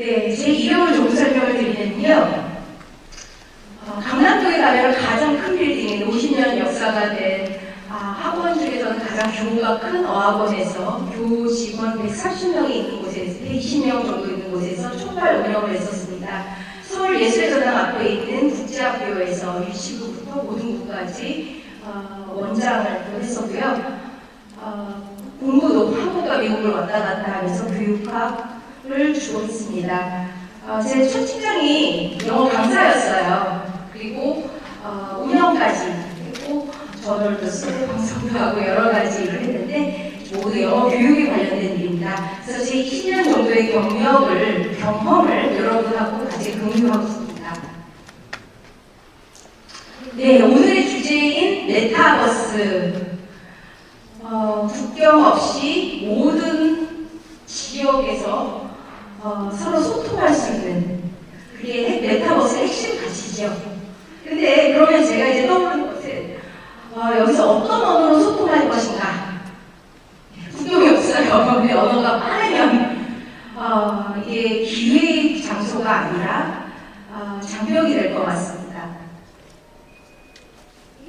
네, 제 이름을 조금 설명을 드리는데요. 어, 강남동에 가면 가장 큰 빌딩에 50년 역사가 된 아, 학원 중에서는 가장 규모가 큰 어학원에서 교직원 130명이 있는 곳에서 120명 정도 있는 곳에서 총괄 운영을 했었습니다. 서울예술전당 앞에 있는 국제학교에서 유치부부터 고등부까지 어, 원장을 했었고요. 어, 공부도 한국과 미국을 왔다 갔다 하면서 교육학, 을 주로 했습니다. 어, 제첫 직장이 영어 강사였어요. 그리고 어, 운영까지 했고 저널도 쓰고 방송도 하고 여러 가지 일을 했는데 모두 영어 교육에 관련된 일입니다. 그래서 제 20년 정도의 경력을 경험을 여러분하고 같이 공유하고 있습니다. 네, 오늘의 주제인 메타버스. 어, 국경 없이 모든 지역에서 어, 서로 소통할 수 있는 그게 메타버스의 핵심 가치죠. 근데 그러면 제가 이제 떠오르는 것은 어, 여기서 어떤 언어로 소통할 것인가? 국경이 없어요. 근데 언어가 빠르면 어, 이게 기회의 장소가 아니라 어, 장벽이 될 것 같습니다.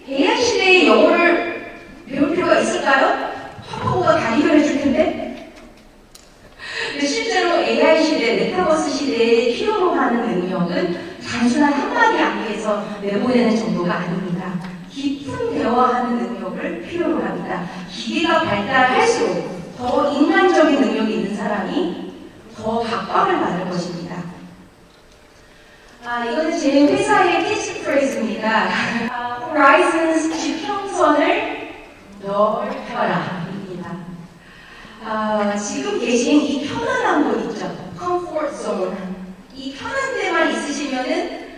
AI 시대의 영어를 배울 필요가 있을까요? 화보가 다 해결해 줄 텐데? 근데 실제로 AI 시대, 메타버스 시대에 필요로 하는 능력은 단순한 한마디 암기해서 내보내는 정도가 아닙니다. 깊은 대화하는 능력을 필요로 합니다. 기계가 발달할수록 더 인간적인 능력이 있는 사람이 더 각광을 받을 것입니다. 아, 이거는 제 회사의 캐치프레이즈입니다. 아, Horizons 지평선을 넓혀라. 입니다. 아, 지금 계신 이 편안한 곳 있죠? Comfort Zone. 이 편한 데만 있으시면은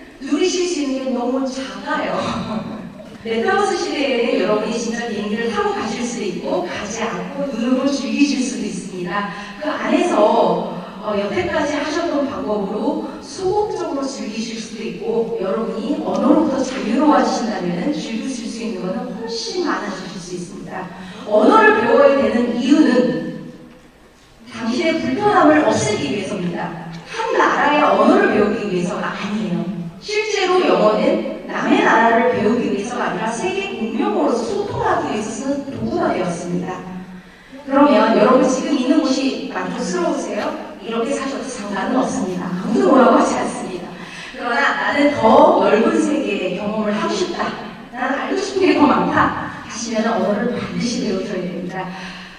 게 너무 작아요. 메타버스 시대에는 여러분이 진짜 비행기를 타고 가실 수 있고 가지 않고 눈으로 즐기실 수도 있습니다. 그 안에서 어, 여태까지 하셨던 방법으로 소극적으로 즐기실 수도 있고 여러분이 언어로부터 자유로워지신다면 즐기실 수 있는 것은 훨씬 많아지실 수 있습니다. 언어를 배워야 되는 이유는 당신의 불편함을 없애기 위해서입니다. 한 나라의 언어를 배우기 위해서가 아니에요. 실제로 영어는 남의 나라를 배우기 위해서가 아니라 세계 공용어로서 소통하기 위해서 쓰는 도구가 되었습니다. 그러면 여러분 지금 있는 곳이 만족스러우세요? 이렇게 사셔도 상관은 없습니다. 아무도 뭐라고 하지 않습니다. 그러나 나는 더 넓은 세계의 경험을 하고 싶다. 나는 알고 싶은 게 더 많다. 하시면 언어를 반드시 배우셔야 됩니다.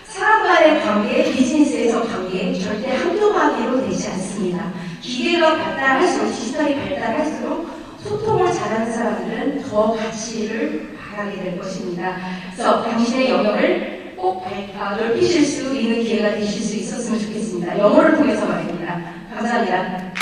사람 간의 관계, 비즈니스에서 관계 절대 한두 마디로 되지 않습니다. 기계가 발달할수록, 디지털이 발달할수록 사람들은 더 가치를 바라게 될 것입니다. 그래서 당신의 영역을 꼭 발- 넓히실 수 있는 기회가 되실 수 있었으면 좋겠습니다. 영어를 통해서 말입니다. 감사합니다.